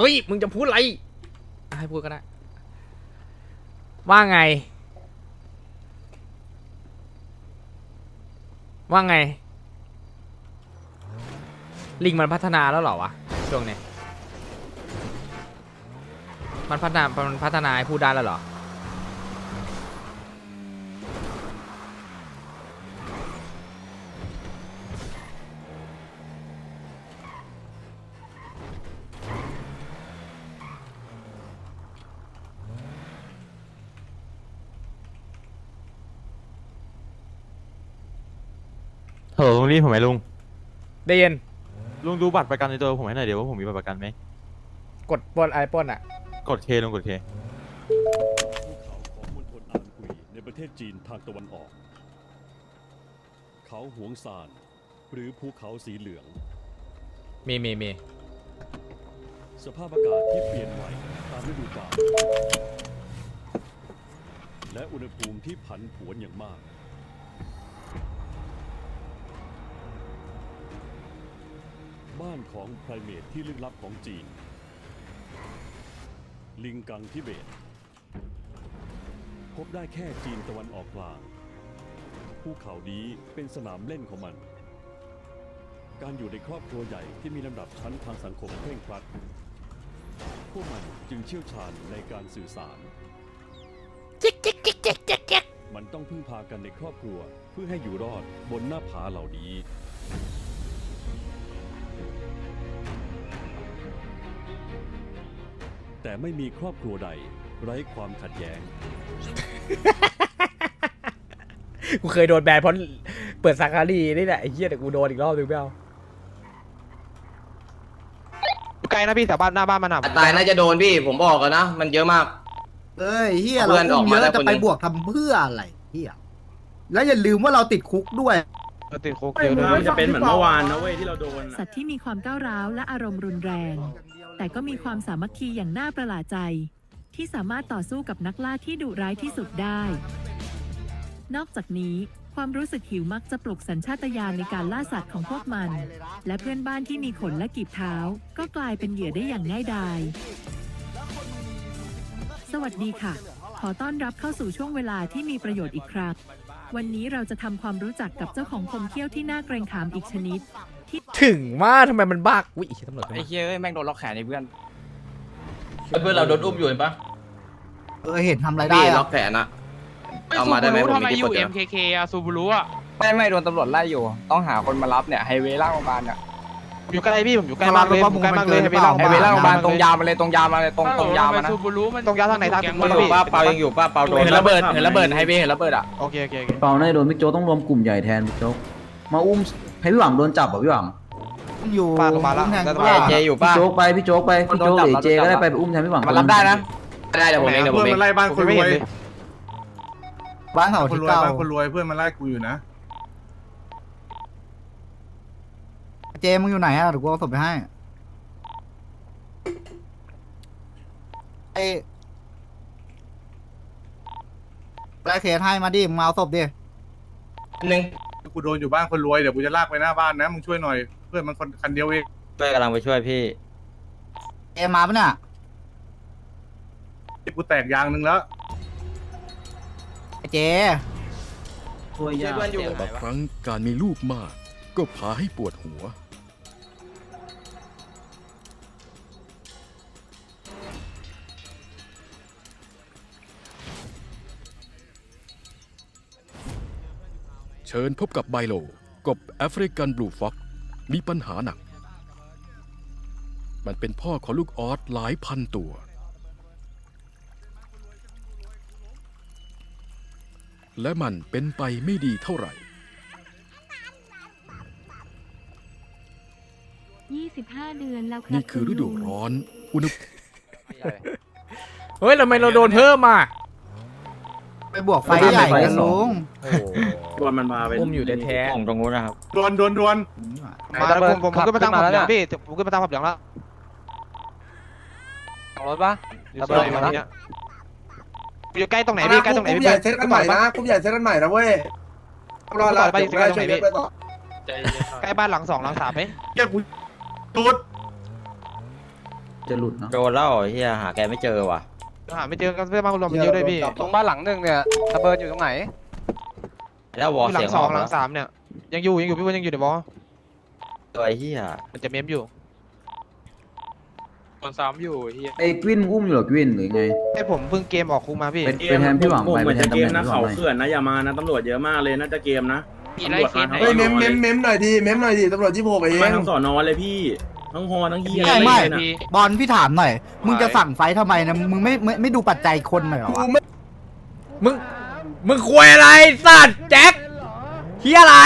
เอ้ย มึงจะพูดอะไร ให้พูดก็ได้ ว่าไง ว่าไง ลิงมันพัฒนาแล้วเหรอวะ ช่วงนี้ มันพัฒนา มันพัฒนาให้พูดได้แล้วเหรอ เฮ้ลุงรีบผมไหมลุง ได้ยินลุงดูบัตรประกันในตัวผมให้หน่อยเดี๋ยวว่าผมมีบัตรประกันไหม กดปล้นอะไรปล้นอะ กดเคลุงกดเค ภูเขาของมณฑลอานหุยในประเทศจีนทางตะวันออก เขาหวงซาน หรือภูเขาสีเหลือง มีมีมีสภาพอากาศที่เปลี่ยนไหวตามฤดูกาลและอุณหภูมิที่ผันผวนอย่างมาก บ้านของไพรเมทที่ลึกลับของจีน ลิงกังทิเบต พบได้แค่จีนตะวันออกกลาง ภูเขานี้เป็นสนามเล่นของมัน การอยู่ในครอบครัวใหญ่ที่มีลำดับชั้นทางสังคมเคร่งครัด พวกมันจึงเชี่ยวชาญในการสื่อสารมันต้องพึ่งพากันในครอบครัวเพื่อให้อยู่รอดบนหน้าผาเหล่านี้ แต่ไม่มีครอบครัวใด ไร้ความขัดแย้ง กูเคยโดนแบนเพราะเปิดซาคารีนี่แหละไอ้เหี้ยแต่กูโดนอีกรอบนึงไม่เอาไกลนะพี่แถวบ้านหน้าบ้านมันอะตายน่าจะโดนพี่ ผมบอกกันนะ มันเยอะมาก เอ้ยเฮียเพื่เราอนออุ้อกมมาเยแล้อะวจะคนหไปนึ่ง บวกทำเพื่ออะไรเฮียแล้วอย่าลืมว่าเราติดคุกด้วย ติดคุกเยอะด้วย มันจะเป็นเหมือนเมื่อวานนะเว้ยที่เราโดนสัตว์ที่มีความก้าวร้าวและอารมณ์รุนแรง แต่ก็มีความสามัคคีอย่างน่าประหลาดใจ ที่สามารถต่อสู้กับนักล่าที่ดุร้ายที่สุดได้ นอกจากนี้ ความรู้สึกหิวมักจะปลุกสัญชาตญาณในการล่าสัตว์ของพวกมัน และเพื่อนบ้านที่มีขนและกีบเท้า ก็กลายเป็นเหยื่อได้อย่างง่ายดาย สวัสดีค่ะ ขอต้อนรับเข้าสู่ช่วงเวลาที่มีประโยชน์อีกครั้งวันนี้เราจะทำความรู้จักกับเจ้าของคมเขี้ยวที่น่าเกรงขามอีกชนิด ถึงว่าทำไมมันบ้าอุ้ยไอ้เหี้ยตำรวจไอ้เฮียเอ้ยแม่งโดนล็อกแขนไอ้เพื่อนเพื่อนเราโดนอุ้มอยู่เห็นปะเออเห็นทำอะไรได้พี่อะล็อกแขนอะเอามาได้ไหมผมมีที่ปลดเจออะซูบูรุอะไม่ไม่โดนตำรวจไล่อยู่ ต้องหาคนมารับเนี่ยไฮเวย์ล่างโรงพยาบาลเนี่ยอยู่ใกล้พี่ผมอยู่ใกล้มากเลยผมใกล้มากเลยไปเล่าไฮเวย์ล่างโรงพยาบาลตรงยาวมาเลยตรงยาวมาเลยตรงตรงยาวมานะซูบูรุมันตรงยาวทางไหนทางถึงมันอยู่ป้าเปายังอยู่ป้าเปาโดนเห็นระเบิดเห็นระเบิดไฮเวย์เห็นระเบิดอะโอเคโอเคโอเคเปาน่าจะโดนพี่โจกต้องรวมกลุ่มใหญ่แทนพี่โจกมาอุ้มให้พี่หวังโดนจับเหรอพี่หวัง อยู่ป้าลงมาแล้วอุ้แทงจะกูมาอะเจอยู่พี่ป่ะโจกไปพี่โจกไปพี่โจกหรือเจก็ได้ไปอุ้มแทนพี่หวังมารับได้นะได้เดี๋ยวผมเองเดี๋ยวผมเองผมไม่เห็นเลยบ้านเขาคนที่รวยเก้าบ้านคนรวยเพื่อนมาไล่กูอยู่นะเจมึงอยู่ไหนอะเดี๋ยวกูเอาศพไปให้ไอ้ไล่เคสให้มาดิมึงมาเอาศพดิหนึ่ง กูโดนอยู่บ้านคนรวยเดี๋ยวกูจะลากไปหน้าบ้านนะมึงช่วยหน่อยเพื่อนมันคนคันเดียวเองช่วยกำลังไปช่วยพี่เจมาปะเนี่ยกูแตกยางหนึ่งแล้วไอ้เจช่วยยากเพื่อนอยู่บางครั้งการมีลูกมาก ก็พาให้ปวดหัว เชิญพบกับไบโล กบแอฟริกันบลูฟ็อกมีปัญหาหนัก มันเป็นพ่อของลูกออสหลายพันตัว และมันเป็นไปไม่ดีเท่าไหร่ 25 เดือนแล้วครับนี่คือฤดูร้อน อุณหภูมิเฮ้ยทำไมเราโดนเพิ่มอะไป บวกไฟใหญ่กันลุงโอ้โหตัวมันมาเป็นอุ้มอยู่แท้ของตรงนู้นนะครับดวนดวนดวนมาแล้วผมผมขึ้นมาทางผมอย่างพี่ผมขึ้นมาทางผมอย่างแล้วรถปะระเบิดมาแล้วอยู่ใกล้ตรงไหนพี่ใกล้ตรงไหนพี่ใหญ่เซตกันใหม่นะกลุ่มใหญ่เซตกันใหม่นะเว้ยรอละไปอยู่ใกล้ตรงไหนพี่ไปต่อใกล้บ้านหลังสองหลังสามไหมแกกูตูดจะหลุดเนาะโดนแล้วไอ้เฮียหาแกไม่เจอว่ะ หาไม่เจอกันเสื้อมาคนรวมมันเยอะด้วยพี่ ตรงบ้านหลังหนึ่งเนี่ยตะเบิร์นอยู่ตรงไหนแล้ววอลหลัเสียงงสองกหลัแวงสามเนี่ย ยังอยู่ยังอยู่พี่วันยังอยู่ในบอลตัวไอ้เฮียมันจะเมมอยู่คนซ้ำอยู่เฮียไอ้กวินอุ้มอยู่เหรอกวินหรือไง ไอ้ผมเพิ่งเกมออกคุกมาพี่ เป็นเป็นแทนพี่หวังไปเป็นแทนตำแหน่งพี่หวังไปนะอย่ามานะตำรวจเยอะมากเลยน่าจะเกมนะมีไล่เคสไหนเฮ้ยเมมเมมเมมหน่อยดิเมมหน่อยดิตำรวจที่โผล่ไปเองทั้งสอนอเลยพี่ ทั้งฮอทั้งเฮียไม่ไม่พี่บอลพี่ถามหน่อย มึงจะสั่งไฟท์ทำไมนะ มึงไม่ไม่ไม่ดูปัจจัยคนหน่อยเหรอกูวะไม่มึง มึงคุยอะไรสัตว์แจ็คเฮียอะไร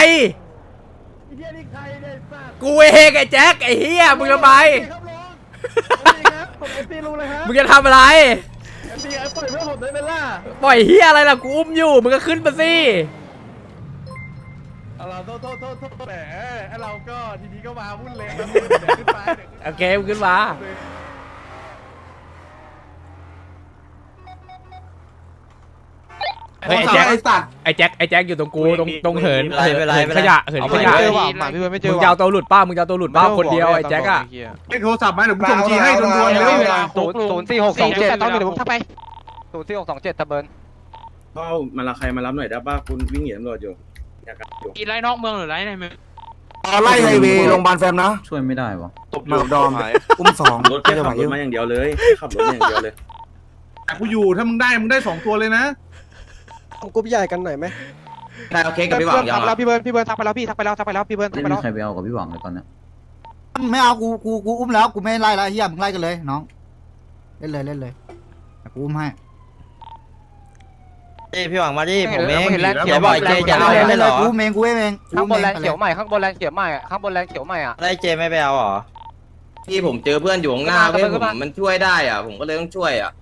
กูเองไอ้แจ็คไอ้เฮียมึงทำไม มึงจะทำอะไร ปล่อยเฮียอะไรล่ะกูอุ้มอยู่ มึงก็ขึ้นมาสิ เราโทษโทษโทษโทษแหมเราก็ทีนี้ก็มาวุ่นเลยนะขึ้นไปโอเคมึงขึ้นมาเฮ้ยไอ้แจ็คไอ้สัตว์ไอ้แจ็คไอ้แจ็คอยู่ตรงกูตรงตรงเหินไม่เป็นไรเหินไม่เป็นไรขยะเหินเอาขไปยะเจอว่ะหมาพี่วันไม่เจมึองจะเอาตัวหลุดป้ามึงจะเอาตัวหลุดป้าคนเดียวไอ้แจ็คอะเอ้โทรศัพท์มาเดี๋ยวกูส่งจีให้ด่วนๆเร็วศูนย์ศูนย์สี่หกสสอองงเจ็เจ็ดดต้องมีเดี๋ยวผมทักไปศูนย์สี่หกสองเจ็ดตะเบิร์นก็มาละใครมารับหน่อยได้ป่ะคุณวิ่งหนีตำรวจอยู่ อยากกันอยู่อีไล่นอกเมืองหรือไล่ในเมืองไล่ไฮเวย์โรงพยาบาลแฟมนะช่วยไม่ได้วะมาดอมอุ้มสองรถแค่ขับรถมาอย่างเดียวเลยขับรถมาอย่างเดียวเลยแต่กูอยู่ถ้ามึงได้มึงได้สองตัวเลยนะกรุ๊ปใหญ่กันหน่อยไหมได้โอเคกับพี่หวัเพื่งอนยัทังกไปแล้วอะพี่เบิร์ดพี่เบิร์ดทักไปแล้วพี่ทักไปแล้วทักไปแล้วพี่เบิร์ดทัไม่กไปมีแล้วใครไปเอากับพี่หวังเลยตอนเนี้ยไม่เอากูกูกูอุ้มแล้วกูไม่ไล่แล้วเฮียมึงไล่กันเลยน้องเล่นเลยเล่นเลยแต่กูอุ้มให้ เอ้ยพี่หวังมาดิผมเองเห็นแลนด์เขีเดี๋ยยววบอกเจจะเอาเล่นได้เลยเหรอกูเมงกูเองข้างบนแลนด์กูเขียวมใหม่ข้างบนแลนด์เขียวใหม่อะข้างบนแลนด์เขียวใหม่อะได้เจไม่ไปเอาเหรอพี่ผมเจอเพื่อนอยู่ข้างหน้าขึ้นมาเพื่อนขึ้ผนมมามันช่วยได้อะ ผมก็เลยต้องช่วยอะ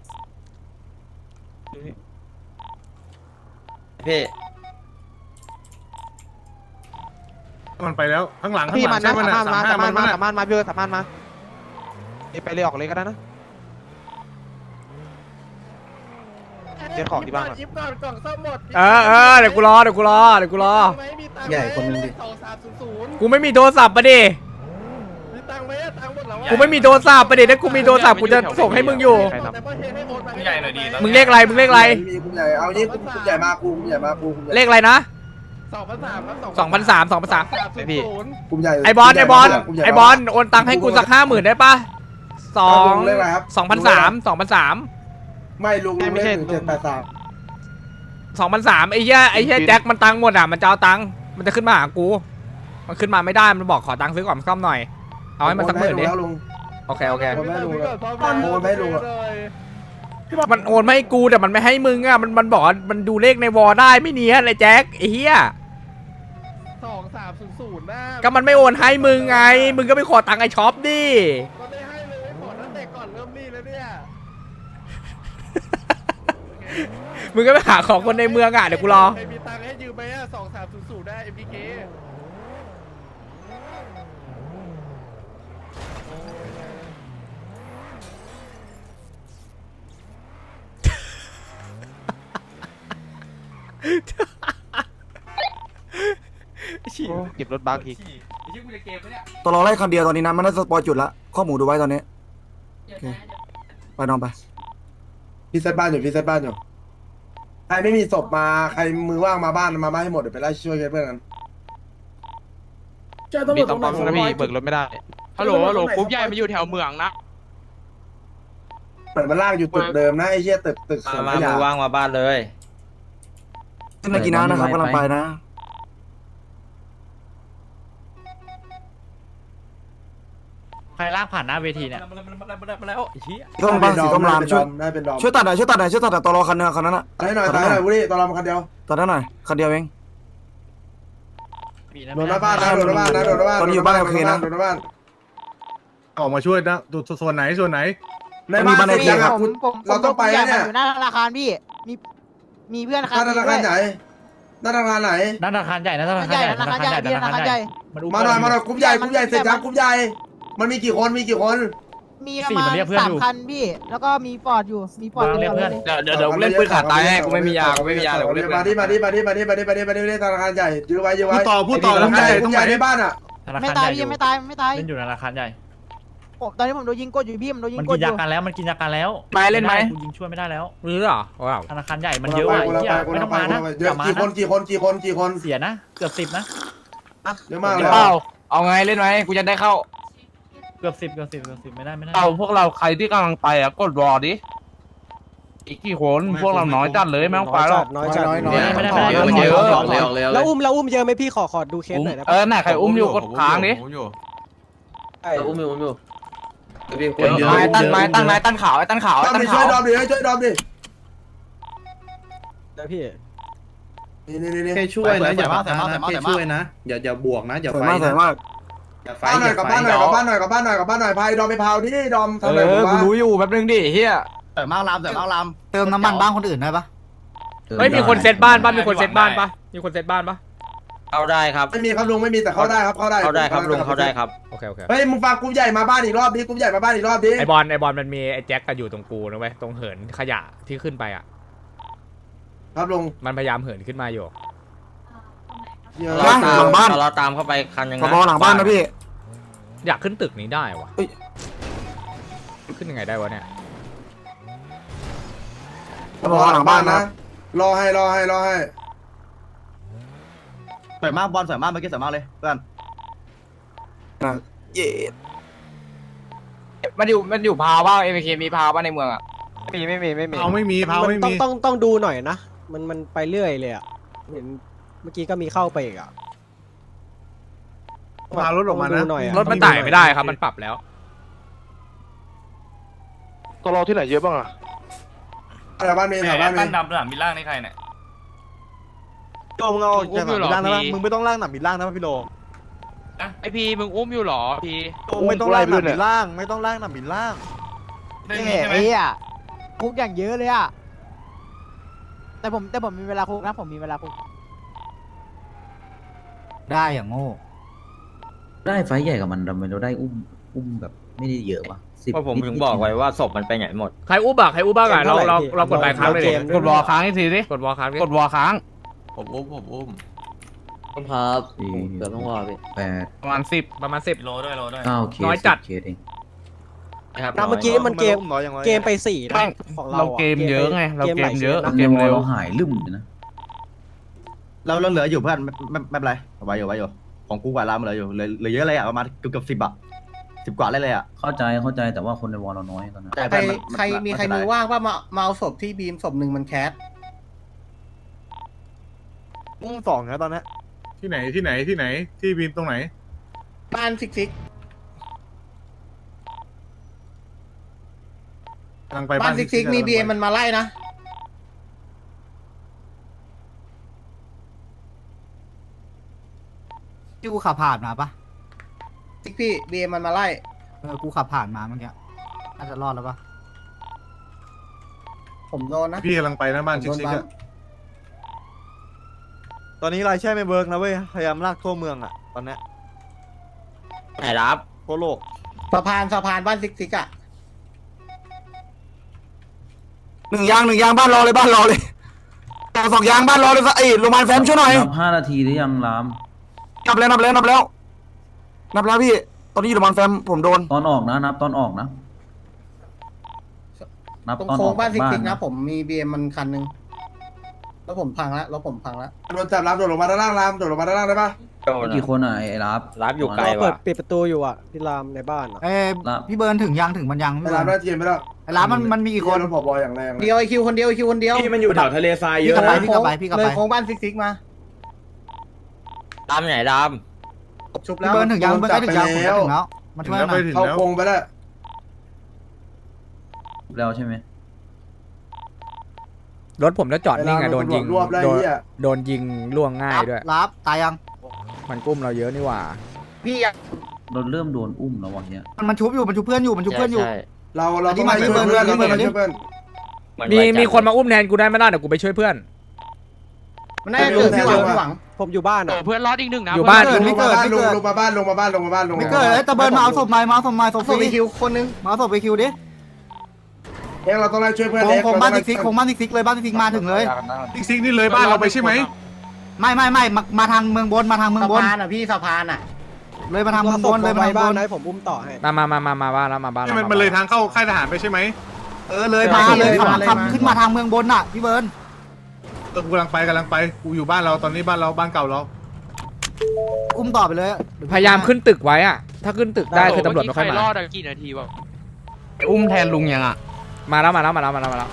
พี่มันไปแล้วข้างหลังข้างพี่หลัมังนนะใช่ไหมสามารถมาสาสามารถมมาห้าสามารถมาพี่เบิร์ดสามารถมาไปเลยออกเลยก็ได้นะ เดี๋ยวของที่บ้านก่อนยิบก่อนกล่องซ่อมหมดเออเออเดี๋ยวกูรอเดี๋ยวกูรอเดี๋ยวกูรอ ไม่มีตังค์ใหญ่คนนึงดิสองสามศูนย์ศูนย์กูไม่มีโทรศัพท์ปะดิมีตังค์ไหมอะตังค์หมดแล้วอะกูไม่มีโทรศัพท์ปะดิถ้ากูมีโทรศัพท์กูจะส่งให้มึงอยู่ แต่ว่าเทให้โอนมาใหญ่หน่อยดีมึงเลขอะไรมึงเลขอะไรมีกรุ๊ปใหญ่เอานี่กรุ๊ปใหญ่มากูกรุ๊ปใหญ่มากูกรุ๊ปใหญ่เลขอะไรนะสองพันสามครับสองพันสามสองพันสามไม่พี่กรุ๊ปใหญ่ไอบอลไอบอลกรุ๊ปใหญ่ไอบอลโอนตังค์ให้กูสักห้าหมื่นได้ปะสองเลขอะไรครับสองพันสามสองพันสาม ไม่ลุงไม่ไม่ใช่ใช่หนึ่งเจ็ดแปดสามสองพันสามไอ้เหี้ยไอ้เหี้ยแจ็คมันตังค์หมดอะมันจะเอาตังค์มันจะขึ้นมาหากู มันขึ้นมาไม่ได้มันบอกขอตังค์ซื้อก่อนซ่อมหน่อย เอาให้มันสักหมื่นดิแล้วลุง โอเคโอเคโอนไม่รู้เลยโอนไม่รู้อะ มันโอนไม่ให้กูแต่มันไม่ให้มึงอะมันมันบอกว่ามันดูเลขในวอลได้ไม่เนียนเลยแจ็คไอ้เหี้ยสองสามศูนย์ศูนย์นะก็มันไม่โอนให้มึงไง มึงก็ไปขอตังค์ไอ้ช็อปดิก็ไม่ให้เลยขอตั้งแต่ก่อนเริ่มนี่แล้วเนี่ย มึงก็ไปหาของคนในเมืองอะเดี๋ยวกูรอใครมีตังค์ให้ยืมไหมอะสองสามศูนย์ศูนย์ได้ MPK เก็บรถบัสอีกตลอไล่คันเดียวตอนนี้นะมันได้สปอยจุดละข้อหมูดูไว้ตอนนี้โอเคไปนอนไป พี่เซตบ้านอยู่พี่เซตบ้านอยู่ใค รไม่มีศพมาใครมือว่างมาบ้านมาบ้านให้หมดเดี๋ยวไปไล่ช่วยกันเพื่อนกันมีต้องปั๊มนะพี่เบิกรถไม่ได้ฮัลโหลฮัลโหลกรุ๊ปใหญ่มาอยู่แถวเมืองนะเหมือนมันลากอยู่ตึกเดิมนะไอ้เชี่ยตึกตึกมาสวนมาขยะมือว่างมาบ้านเลยขึ้นมากินน้ำนะครับกำลังไปนะ รลากผ่านหน้าเวทีเนี่ยต้มบ้านสีต้มรามช่วยได้เป็นดอมช่วยตัดหน่อยช่วยตัดหน่อยช่วยตัดหน่อยตอรอคันนึงคันนั้นอะให้หน่อยตัดให้หน่อยวุ้ยตอนเรามาคันเดียวตัดได้หน่อยคันเดียวเองโดนหน้าบ้านนะโดนหน้าบ้านนะโดนหน้าบ้านตอนนี้อยู่บ้านโอเคนะโดนหน้าบ้านออกมาช่วยนะดูส่วนไหนส่วนไหนในบ้านตอนนี้บ้านเสียงครัอะบคุณเราต้องไปนะเนี่ยอยู่หน้าธนาคารพี่มีมีเพื่อนหน้าธนาคารไหนหน้าธนาคารไหนธนาคารใหญ่นะธนาคารใหญ่ใหญ่ธนาคารใหญ่พี่ธนาคารใหญ่มาหน่อยมาหน่อยกรุ๊ปใหญ่กรุ๊ปใหญ่เสร็จยังกรุ๊ปใหญ่ มันมีกี่คนมีกี่คน มีประมาณสามคันพี่ แล้วก็มีฟอร์ดอยู่ มีฟอร์ดเรียกเพื่อน เดี๋ยวเดี๋ยวเล่นปืนขาตายให้กูไม่มียากูไม่มียาเดี๋ยวกูเล่นมาดิมาดิมาดิมาดิมาดิมาดิมาดิมาดิธนาคารใหญ่ยื้อไว้ยื้อพูไว้ดต่อพูดต่อแล้วกรุ๊ปใหใหญ่ญ่กตรรุ๊งปไหใหนญ่ในบ้านอะธนาไม่คารตายใหญ่พี่ไม่ตายไม่ตายเล่นอยู่ธนาคารใหญ่ตอนนี้ผมโดนยิงกดอยู่พี่ผมโดนยิงมันกกิดนอยายู่ กันแล้วมันกินยากันแล้วไปเล่นไหมกูยิงช่วยไม่ได้แล้วมีด้วยเหรอว้าว ธนาคารใหญ่มันเยอะว่ะไอ้เหี้ยไม่ต้องมานะกลับมากี่คนนะกี่คนกี่คนกี่คนเสียนะเกือบสิบนะเยอะมากเลยเปล่าเอาไงเล่นไหมกูจะได้เข้า เกือบสิบเกือบสิบเกือบสิบไม่ได้ไม่ได้เอาพวกเราใครที่กำลังไปอะกดรอดิ อีกกี่คนพวกเราน้อยจัดเลยไม่ต้องไปหรอก น้อยจัดไม่ได้ไม่ได้ไม่ได้เยอะมันเยอะออกเลยออกเลยแล้วอุ้มแล้วอุ้มเยอะไหมพี่ขอขอดูเคสหน่อยนะเออไหนใครอุ้มอยู่กดค้างดิอุ้มอยู่อุ้มอยู่พี่คเดี๋ยนวเยอะไม้ตั้นไม้ตั้นไม้ตั้นขาวไอ้ตั้นขาวไอ้ดอมตั้นดิช่ขายวยดอมดิช่วยดอมดินะพี่นี่นี่นี่แค่ช่วยนะอย่าแค่ช่วยนะอย่าอย่าบวกนะอย่าสวยไฟมากสวยนะมากอย่าไฟ บ้านหน่อยกับบ้านหน่อยกับบ้านหน่อยกับบ้านหน่อยกับบ้านหน่อยพายดอมไปพาวดิดอมเอทำแบบอว่ากูรู้อยู่แป๊บนึงดิเฮียแต่มากลามแต่มากลามเติมน้ำมันบ้านคนอื่นได้ปะเฮ้ยมีคนเซตบ้านปะมีคนเซตบ้านปะมีคนเซตบ้านปะเข้าได้ครับ ไม่มีครับลุงไม่มีแต่เข้าได้ครับเข้าได้เข้าได้ครับลุงเข้าได้ครับ โอเคโอเคเฮ้ยมึงฟังกลุ่มใหญ่มาบ้านอีกรอบดิกลุ่มใหญ่มาบ้านอีกรอบดิไอบอลไอบอลมันมีไอแจ็คกันอยู่ตรงกูนะเว้ยตรงเหินขยะที่ขึ้นไปอะ ครับลุงมันพยายามเหินขึ้นมาอยู่ เยอะเราตามเราตามเข้าไปคันยังกบอหลังบ้านนะพี่ อยากขึ้นตึกนี้ได้วะเอ้ย ขึ้นยังไงได้วะเนี่ยกบอหลังบ้านนะ รอให้รอให้รอให้สวยมากบอลสวยมากเมื่อกี้สวยมากเลยเพื่อนเย่มันอยู่มันอยู่พาวป่ะเอ็มเคมีพาวป่ะในเมืองอะไม่มีไม่มีไม่มีเผาไม่มีเผาไม่ต้องมีต้องต้องดูหน่อยนะ มันมันไปเรื่อยเลยอะ เห็น เมื่อกี้ก็มีเข้าไปอีกอะพารถออกมาต้นะงดูหน่อยอะรถมันไต่ไม่ได้ครับ มันปรับแล้ว ตลอที่ไหนเยอะบ้างอะแถวบ้านมีแถวบ้านมีตั้นดำสนามบินล่างนี่ใครเนี่ยโยมเอาจากหลังล่างนะมึงไม่ต้องล่างหนักบิดล่างนะพี่โลไอพีมึงอุ้มอยู่หรอพีไม่ต้องล่างหนักบิดล่าง ไม่ต้องล่างหนักบิดล่างเรื่องนี้ใช่ไหมไอ้อะคุกอย่างเยอะเลยอะแต่ผมแต่ผมมีเวลาคุกนะผมมีเวลาคุก ได้อย่างโง่ ได้ไฟใหญ่กับมันทำไมเราได้อุ้มอุ้มแบบไม่ได้เยอะวะสิบเพราะผมถึงบอกไว้ว่าศพมันไปไหนหมด ใครอุ้มบ้างใครอุ้มบ้างอะเราเราเรากดไปค้างเลยดิกดวอค้างอีกทีดิกดวอลค้างดิกดวอค้างผมอุ้มผมอุ้มครับเกือบต้องรอพี่แปดประมาณสิบประมาณสิบ โลด้วยโลด้วยเก้าเคน้อยจัดเคสเองนะครับนะเมื่อกี้มันเกมเกมไปสี่นะของเราเราเกมเยอะไง เราเกมเยอะกมเกมเร็วหายลืมเลยนะ เราเราเหลืออยู่เพื่อนไม่ไม่ไม่เป็นไรเอาไว้อยู่ไว้อยู่ของกูกว่าลามเหลืออยู่เหลือเหลือเยอะเลยอะประมาณเกือบเกือบสิบอะสิบกว่าเลยเลยอะเข้าใจเข้าใจแต่ว่าคนในวอลเราน้อยตอนนั้นแต่ใครเพื่อนนใครมีใครมือว่างว่ามามาเอาศพที่บีมศพหนึ่งมันแคสอุ้มสองนะตอนนี้ที่ไหนที่ไหนที่ไหนที่บีมตรงไหน บ้านซิกซิกกำลังไปบ้านซิกซิกมีบีเอ็มมันมาไล่นะ ที่กูขับผ่านมาปะซิกพี่บีเอ็มมันมาไล่เออกูขับผ่านมาเมื่อกี้น่าจะรอดแล้วปะผมโดนนะพี่กำลังไปนะบ้านผมชิโดคนชิกบัมอะตอนนี้รายแช่ไม่เบิร์กนะเว้ย พยายามลากทั่วเมืองอะตอนนี้ไหนรับทั่วโลก สะพานสะพานบ้านซิกซิกอะหนึ่งยางหนึ่งยางบ้านรอเลยบ้านรอเลยต่อสองยางบ้านรอเลยไอ้โรมานแฟมช่วยหน่อย นับห้านาทีหรือยังลาม นับแล้วนับแล้วนับแล้ว นับแล้วพี่ ตอนนี้โรมานแฟมผมโดน ตอนออกนะนับตอนออกนะนับตรงตอนอโค้องกบ้านซิกบ้าซินกนะนะผมมีบีเอ็มมันคันหนึงแล้วผมพังแล้วแล้วผมพังแล้วโดนจับรับโดดลงมาด้านล่างรามโดดลงมาด้านล่างได้ปะโดนกี่คนอะไอ้รับ รับอยู่ไกลเปิดว่ะปิดประตูอยู่อะพี่รามในบ้านอะเอ้ยพี่เบิร์นถึงยังถึงมันยังไม่รับได้เทียมไม่ได้ไอ้ร้านมันมันมีกี่คนรถผบอย่างแรงเดียวไอคิวคนเดียวไอคิวคนเดียวพี่มันอยู่แถวทะเลทรายเยพี่อะกลับไปนะพี่กลับไปพี่กลับเลยไปโค้งบ้านซิกซิกมา ตามไหนดามชุบพี่แล้วเบิร์นถึงยังเบิร์นใกล้ถึงยังผมใกล้ถึงแล้วมาถึช่งวยแล้วหน่ไปอยถึงเข้าแล้วโค้งไปได้แล้วใช่ไหมรถผมจะจอดนิ่งอะโดนยิงรวบได้โดนเหี้ยโดนยิงล่วงง่ายด้วย รับตายยังมันกุ้มเราเยอะนี่หว่า พี่อะเราเริ่มโดนอุ้มแล้ววะเนี้ยมันมันชุบอยู่มันชุบเพื่อนอยู่มันชุบเพื่อนอยู่ใช่เราเราอันนี้ต้องมามาช่วยที่เพื่อนเบิเราร์นต้องมาช่วยเพื่อนเหมือนมีไว้ใจมีคนมาอุ้มแทนกูได้ไหมล่ะเดี๋ยวกูไปช่วยเพื่อน มันน่าจะเกิดพี่หวังพี่หวัง ผมอยู่บ้านอะ เพื่อนรอดอีกหนึ่งนะอยู่บ้านเกิดไม่เกิดไม่ลงเกิดลงมาบ้านลงมาบ้านลงมาบ้านลงไม่มาเกิดไอ้ตะเบิร์นมาเอาศพมามาเอาศพมาศพส่ฟงไปรีคิวคนนึงมาเอาศพไปคิวดิเองเราต้องไล่ช่วยเพื่อนโค้งเล็กโค้งบ้านซิกซิกโค้งบ้านซิกซิกเลยบ้านซิกซิกมาถึงเลย ซิกซิกนี่เลยบ้านเราไปใช่ไหมไม่ไม่ไม่มามาทางเมืองบนมาทางเมืองสะบน พานอะพี่สะพานอะเลยมาทางเมืองบนเลยมาทางบนมามามามามาบ้านแล้วมาบ้านให้แล้วมันมันเลยทางเข้าค่ายทหารไปใช่ไหมเออเลยมาเลยขับขับขึ้นมาทางเมืองบนน่ะพี่เบิร์น เออกูกำลังไปกำลังไปกูอยู่บ้านเราตอนนี้บ้านเราบ้านเก่าเราอุ้มต่อไปเลยพยายามขึ้นตึกไว้อะถ้าขึ้นตึกได้คือตำรวจไม่ค่อยมาไปอุ้มแทนลุงยังอะ มาแล้วมาแล้วมาแล้วมาแล้วมาแล้ว